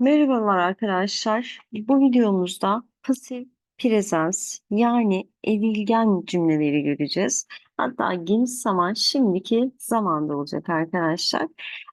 Merhabalar arkadaşlar. Bu videomuzda pasif presens yani edilgen cümleleri göreceğiz. Hatta geniş zaman şimdiki zamanda olacak arkadaşlar.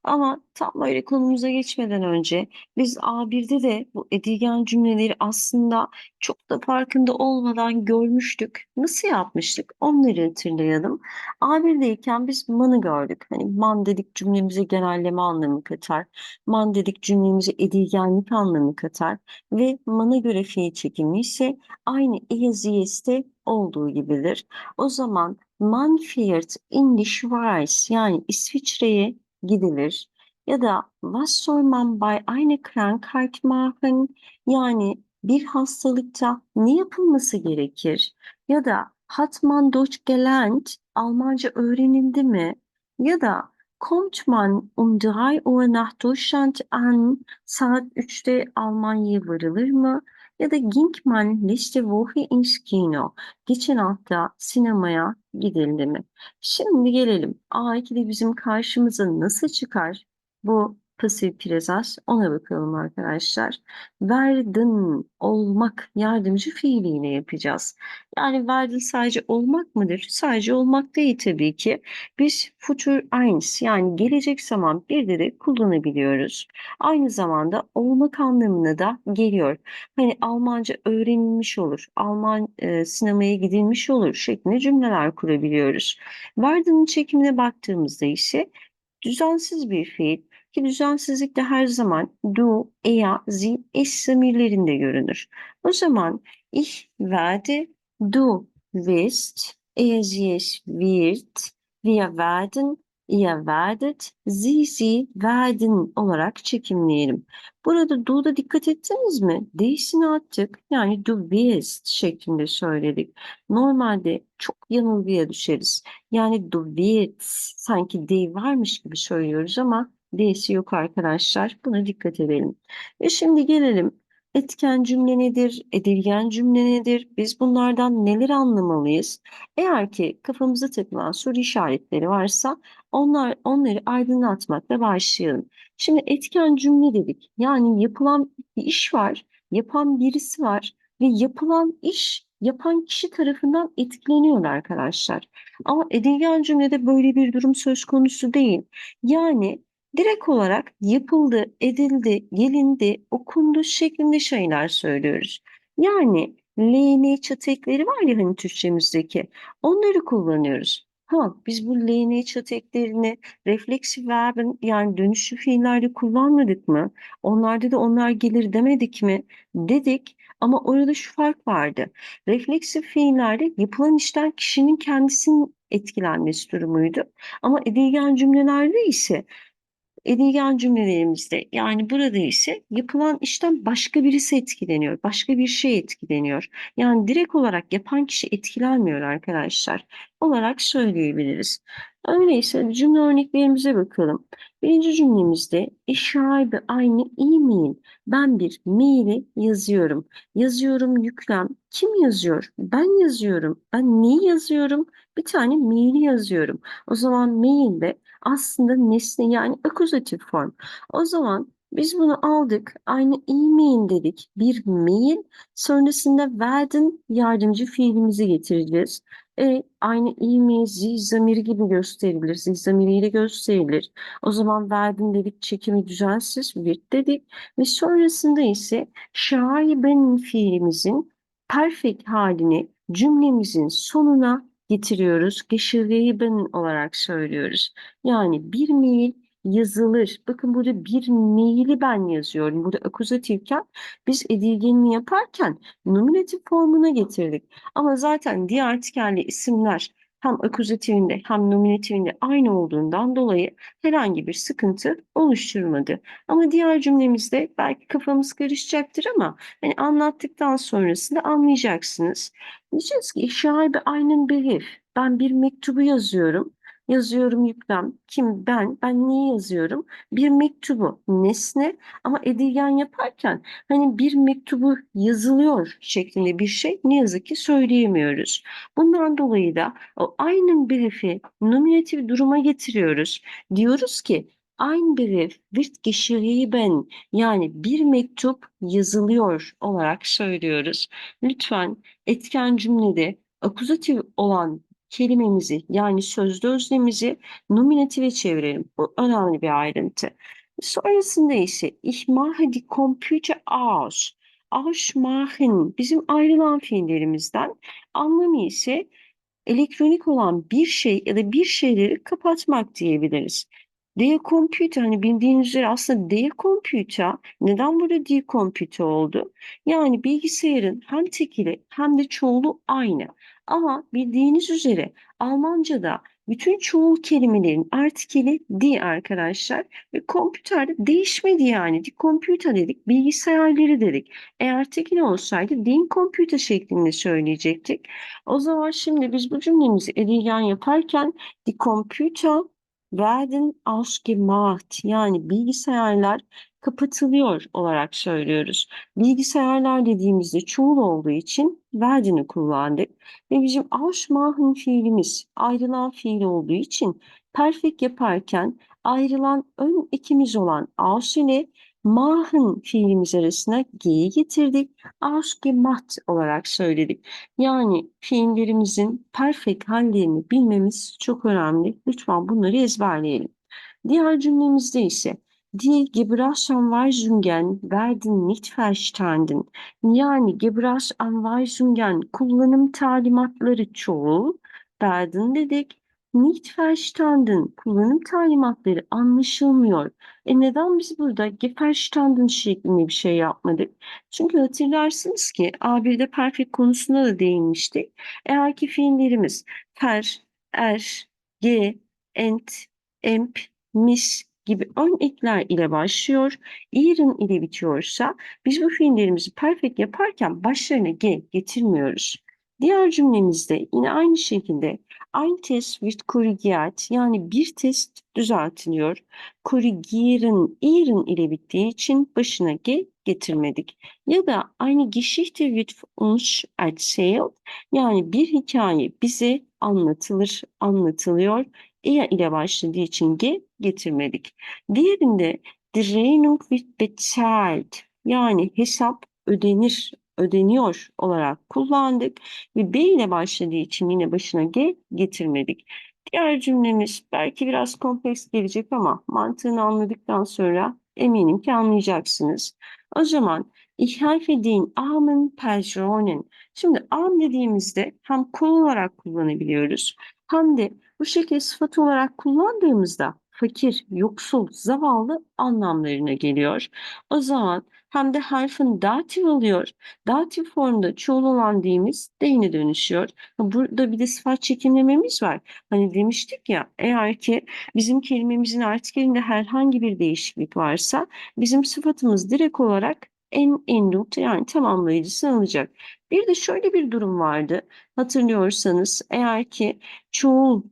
Ama tam böyle konumuza geçmeden önce biz A1'de de bu edilgen cümleleri aslında çok da farkında olmadan görmüştük. Nasıl yapmıştık? Onları hatırlayalım. A1'deyken biz man'ı gördük. Hani man dedik cümlemize genelleme anlamı katar. Man dedik cümlemize edilgenlik anlamı katar ve mana göre fiil çekimi ise aynı yes'te olduğu gibidir. O zaman man fährt in die Schweiz yani İsviçre'ye gidilir. Ya da was soll man bei einer Krankheit machen yani bir hastalıkta ne yapılması gerekir? Ya da hat man Deutsch gelernt Almanca öğrenildi mi? Ya da Kommt man um 3 Uhr nach Deutschland an, saat 3'te Almanya'ya varılır mı? Ya da ging man letzte Woche ins Kino, geçen hafta sinemaya gidildi mi? Şimdi gelelim A2'de bizim karşımıza nasıl çıkar bu pasif presens ona bakalım arkadaşlar. Werden olmak yardımcı fiiliyle yapacağız. Yani werden sadece olmak mıdır? Sadece olmak değil tabii ki. Biz future eins yani gelecek zaman bir de de kullanabiliyoruz. Aynı zamanda olmak anlamına da geliyor. Hani Almanca öğrenilmiş olur, Alman e, sinemaya gidilmiş olur şeklinde cümleler kurabiliyoruz. Werden'in çekimine baktığımızda ise düzensiz bir fiil ki düzensizlik de her zaman du, er, sie, es zamirlerinde görünür. O zaman ich werde, du wirst, er, sie, wird, wir werden, ihr werdet, sie, sie werden olarak çekimleyelim. Burada do'da dikkat ettiniz mi? D'sini attık. Yani du wirst şeklinde söyledik. Normalde çok yanılgıya düşeriz. Yani du wirst sanki D varmış gibi söylüyoruz ama D'si yok arkadaşlar. Buna dikkat edelim. Ve şimdi gelelim etken cümle nedir, edilgen cümle nedir? Biz bunlardan neler anlamalıyız? Eğer ki kafamıza takılan soru işaretleri varsa onlar onları aydınlatmakla başlayalım. Şimdi etken cümle dedik. Yani yapılan bir iş var, yapan birisi var ve yapılan iş yapan kişi tarafından etkileniyor arkadaşlar. Ama edilgen cümlede böyle bir durum söz konusu değil. Yani direkt olarak yapıldı, edildi, gelindi, okundu şeklinde şeyler söylüyoruz. Yani LN çatı ekleri var ya hani Türkçemizdeki onları kullanıyoruz. Ha biz bu LN çatı eklerini refleksif verbin yani dönüşlü fiillerde kullanmadık mı? Onlarda da onlar gelir demedik mi? Dedik ama orada şu fark vardı. Refleksif fiillerde yapılan işten kişinin kendisinin etkilenmesi durumuydu. Ama edilgen cümlelerde ise edilgen cümlelerimizde yani burada ise yapılan işten başka birisi etkileniyor. Başka bir şey etkileniyor. Yani direkt olarak yapan kişi etkilenmiyor arkadaşlar. Olarak söyleyebiliriz. Öyleyse cümle örneklerimize bakalım. Birinci cümlemizde eşaibi aynı e-mail. Ben bir maili yazıyorum. Yazıyorum yüklem. Kim yazıyor? Ben yazıyorum. Ben neyi yazıyorum? Bir tane maili yazıyorum. O zaman mailde aslında nesne yani akuzatif form. O zaman biz bunu aldık. Aynı e-mail dedik. Bir mail. Sonrasında werden yardımcı fiilimizi getireceğiz. E, aynı e-mail zil zamiri gibi gösterilir. Zil zamiriyle gösterilir. O zaman werden dedik çekimi düzensiz bir dedik. Ve sonrasında ise şaiben fiilimizin perfect halini cümlemizin sonuna getiriyoruz. Geschrieben olarak söylüyoruz. Yani bir mail yazılır. Bakın burada bir maili ben yazıyorum. Burada akuzatifken biz edilgenini yaparken nominatif formuna getirdik. Ama zaten diğer artikelli isimler hem akuzatifinde hem nominatifinde aynı olduğundan dolayı herhangi bir sıkıntı oluşturmadı. Ama diğer cümlemizde belki kafamız karışacaktır ama hani anlattıktan sonrasında anlayacaksınız. Diyeceğiz ki şaibe aynen belif. Ben bir mektubu yazıyorum. Yazıyorum yüklem. Kim? Ben. Ben niye yazıyorum? Bir mektubu. Nesne ama edilgen yaparken hani bir mektubu yazılıyor şeklinde bir şey ne yazık ki söyleyemiyoruz. Bundan dolayı da o aynen brief'i nominatif duruma getiriyoruz. Diyoruz ki Ein Brief wird geschrieben. Yani bir mektup yazılıyor olarak söylüyoruz. Lütfen etken cümlede akuzatif olan kelimemizi yani sözlü öznemizi nominative çevirelim. Bu önemli bir ayrıntı. Sonrasında ise ich mache die Computer aus. Ausmachen bizim ayrılan fiillerimizden anlamı ise elektronik olan bir şey ya da bir şeyleri kapatmak diyebiliriz. Decomputer hani bildiğiniz üzere aslında decomputer neden burada decomputer oldu? Yani bilgisayarın hem tekili hem de çoğulu aynı. Ama bildiğiniz üzere Almanca'da bütün çoğul kelimelerin artikeli di arkadaşlar ve kompüterde değişmedi yani. Decomputer dedik, bilgisayarları dedik. Eğer tekil olsaydı din computer şeklinde söyleyecektik. O zaman şimdi biz bu cümlemizi edilgen yaparken die Computer werden ausgemacht yani bilgisayarlar kapatılıyor olarak söylüyoruz. Bilgisayarlar dediğimizde çoğul olduğu için werden'i kullandık ve bizim ausmachen fiilimiz ayrılan fiil olduğu için perfect yaparken ayrılan ön ekimiz olan aus ile machen fiilimiz arasına g'yi getirdik. Ausgemacht olarak söyledik. Yani fiillerimizin perfect hallerini bilmemiz çok önemli. Lütfen bunları ezberleyelim. Diğer cümlemizde ise Die Gebrauchsanweisungen werden nicht verstanden. Yani Gebrauchsanweisungen kullanım talimatları çoğul werden dedik. Nicht verstanden kullanım talimatları anlaşılmıyor. E neden biz burada geverstanden şeklinde bir şey yapmadık? Çünkü hatırlarsınız ki A1'de perfect konusunda da değinmiştik. Eğer ki fiillerimiz fer, er, ge, ent, emp, mis gibi ön ekler ile başlıyor, irin ile bitiyorsa biz bu fiillerimizi perfect yaparken başlarına ge getirmiyoruz. Diğer cümlemizde yine aynı şekilde ein Test wird korrigiert yani bir test düzeltiliyor. Korrigieren, ihren ile bittiği için başına ge getirmedik. Ya da aynı Geschichte wird uns erzählt yani bir hikaye bize anlatılır, anlatılıyor. Er ile başladığı için ge getirmedik. Diğerinde die Rechnung wird bezahlt yani hesap ödenir, ödeniyor olarak kullandık ve B ile başladığı için yine başına G getirmedik. Diğer cümlemiz belki biraz kompleks gelecek ama mantığını anladıktan sonra eminim ki anlayacaksınız. O zaman ich helfe den armen Personen. Şimdi arm dediğimizde hem kul olarak kullanabiliyoruz hem de bu şekilde sıfat olarak kullandığımızda fakir, yoksul, zavallı anlamlarına geliyor. O zaman hem de harfin datif oluyor. Datif formda çoğul olan deyimiz deyine dönüşüyor. Burada bir de sıfat çekimlememiz var. Hani demiştik ya eğer ki bizim kelimemizin artikelinde herhangi bir değişiklik varsa bizim sıfatımız direkt olarak en endut yani tamamlayıcısını alacak. Bir de şöyle bir durum vardı. Hatırlıyorsanız eğer ki çoğul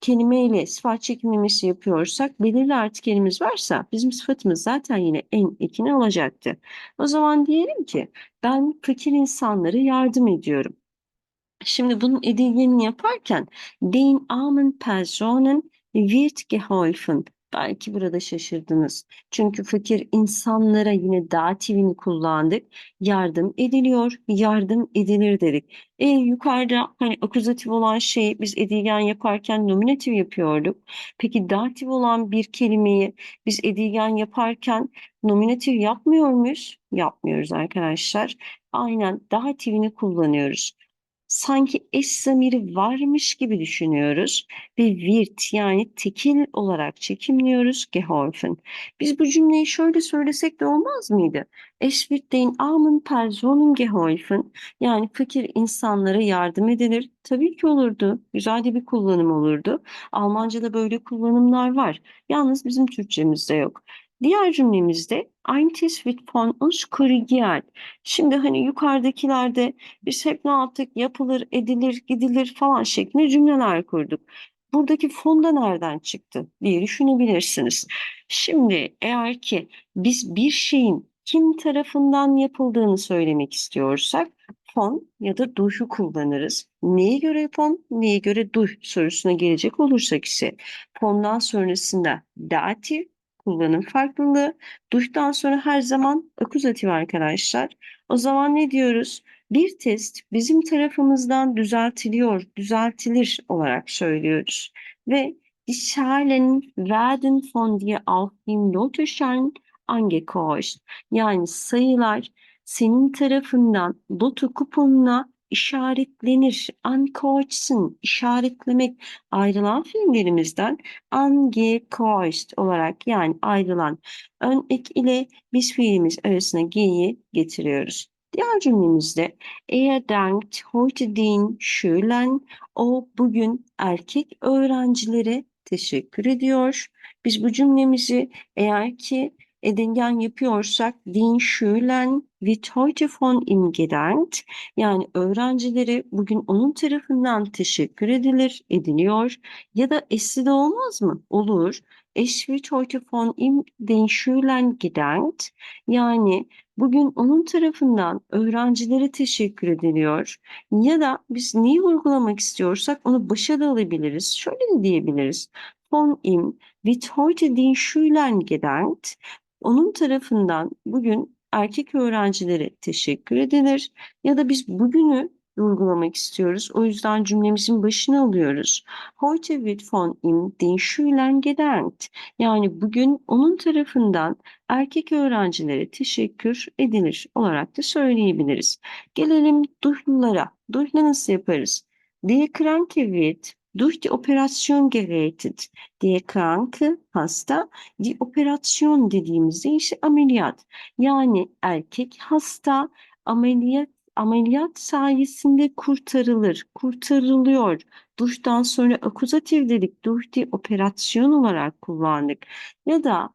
kelimeyle sıfat çekimlemesi yapıyorsak belirli artikelimiz varsa bizim sıfatımız zaten yine en ekini alacaktı. O zaman diyelim ki ben fakir insanlara yardım ediyorum. Şimdi bunun edilgenini yaparken den armen Personen wird geholfen. Belki burada şaşırdınız. Çünkü fakir insanlara yine datifini kullandık. Yardım ediliyor, yardım edilir dedik. E, yukarıda hani akuzatif olan şeyi biz edilgen yaparken nominatif yapıyorduk. Peki datif olan bir kelimeyi biz edilgen yaparken nominatif yapmıyor muyuz? Yapmıyoruz arkadaşlar. Aynen datifini kullanıyoruz sanki eş zamiri varmış gibi düşünüyoruz ve wird yani tekil olarak çekimliyoruz geholfen. Biz bu cümleyi şöyle söylesek de olmaz mıydı? Es wird den armen Personen geholfen yani fakir insanlara yardım edilir. Tabii ki olurdu. Güzel de bir kullanım olurdu. Almanca'da böyle kullanımlar var. Yalnız bizim Türkçemizde yok. Diğer cümlemizde ein Tisch wird von uns korrigiert. Şimdi hani yukarıdakilerde biz hep ne yaptık? Yapılır, edilir, gidilir falan şeklinde cümleler kurduk. Buradaki fonda nereden çıktı diye düşünebilirsiniz. Şimdi eğer ki biz bir şeyin kim tarafından yapıldığını söylemek istiyorsak fon ya da duh'u kullanırız. Neye göre fon, neye göre duh sorusuna gelecek olursak ise fondan sonrasında datif kullanım farklılığı. Duştan sonra her zaman akuzatif arkadaşlar. O zaman ne diyoruz? Bir test bizim tarafımızdan düzeltiliyor, düzeltilir olarak söylüyoruz. Ve die Schalen werden von dir auf dem Lottoschein angekreuzt. Yani sayılar senin tarafından loto kuponuna işaretlenir. Ankreuzen, işaretlemek ayrılan fiillerimizden angekreuzt olarak yani ayrılan ön ek ile biz fiilimiz arasına G'yi getiriyoruz. Diğer cümlemizde er dankt heute den Schülern o bugün erkek öğrencilere teşekkür ediyor. Biz bu cümlemizi eğer ki edingen yapıyorsak den Schülern wird heute von ihm. Yani öğrencilere bugün onun tarafından teşekkür edilir, ediliyor. Ya da esli de olmaz mı? Olur. Es wird heute von ihm den Schülern gedankt. Yani bugün onun tarafından öğrencilere teşekkür ediliyor. Ya da biz neyi vurgulamak istiyorsak onu başa da alabiliriz. Şöyle de diyebiliriz. Von ihm wird heute den Schülern gedankt. Onun tarafından bugün erkek öğrencilere teşekkür edilir. Ya da biz bugünü vurgulamak istiyoruz. O yüzden cümlemizin başına alıyoruz. Heute wird von ihm den Schülern gedankt. Yani bugün onun tarafından erkek öğrencilere teşekkür edilir olarak da söyleyebiliriz. Gelelim duhlulara. Duhla nasıl yaparız? Die Kranke wird durch die Operation gerettet. Die Kranke hasta, die Operasyon dediğimizde ise ameliyat. Yani erkek hasta ameliyat ameliyat sayesinde kurtarılır, kurtarılıyor. Duştan sonra akuzatif dedik, durch die operasyon olarak kullandık. Ya da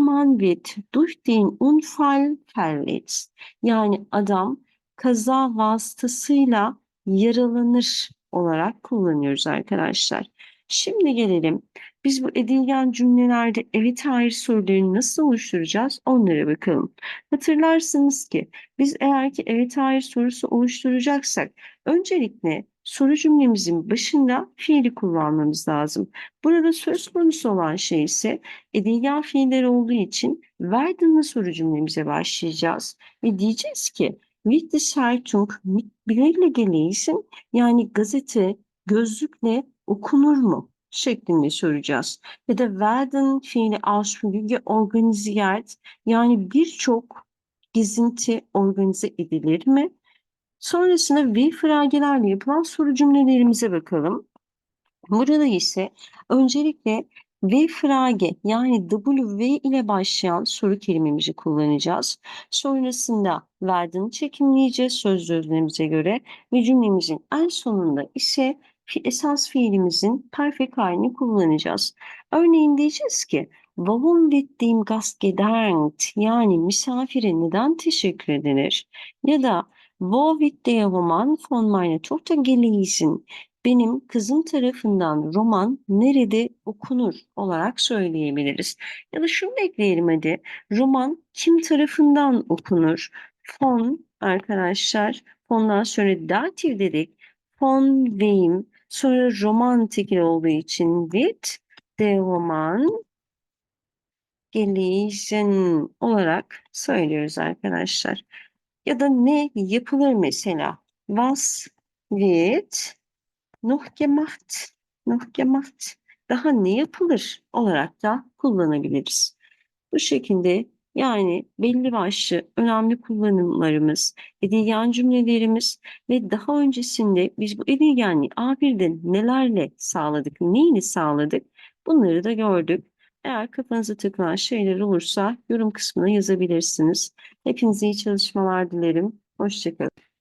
Mann wird durch den Unfall verletzt. Yani adam kaza vasıtasıyla yaralanır olarak kullanıyoruz arkadaşlar. Şimdi gelelim. Biz bu edilgen cümlelerde evet hayır sorularını nasıl oluşturacağız onlara bakalım. Hatırlarsınız ki biz eğer ki evet hayır sorusu oluşturacaksak öncelikle soru cümlemizin başında fiili kullanmamız lazım. Burada söz konusu olan şey ise edilgen fiiller olduğu için verdin'le soru cümlemize başlayacağız. Ve diyeceğiz ki With the Zeitung Brille gelesen yani gazete gözlükle okunur mu? şeklinde soracağız. Ya da werden fiili Ausflüge organisiert yani birçok gezinti organize edilir mi? Sonrasında V fragelerle yapılan soru cümlelerimize bakalım. Burada ise öncelikle V frage yani W ile başlayan soru kelimemizi kullanacağız. Sonrasında verdiğini çekimleyeceğiz sözlü özlemimize göre ve cümlemizin en sonunda ise esas fiilimizin perfect halini kullanacağız. Örneğin diyeceğiz ki Warum wird dem Gast gedankt? Yani misafire neden teşekkür edilir? Ya da Wo wird der Roman von meiner Tochter gelesen? Benim kızım tarafından roman nerede okunur olarak söyleyebiliriz. Ya da şunu da ekleyelim hadi. Roman kim tarafından okunur? Von arkadaşlar. Ondan sonra datif dedik. Von wem? Sonra romantik olduğu için with the roman gelesen olarak söylüyoruz arkadaşlar. Ya da ne yapılır mesela? Was wird noch gemacht? Noch gemacht. Daha ne yapılır olarak da kullanabiliriz. Bu şekilde yani belli başlı önemli kullanımlarımız, edilgen cümlelerimiz ve daha öncesinde biz bu edilgenliği A1'de nelerle sağladık, neyini sağladık bunları da gördük. Eğer kafanıza takılan şeyler olursa yorum kısmına yazabilirsiniz. Hepinize iyi çalışmalar dilerim. Hoşçakalın.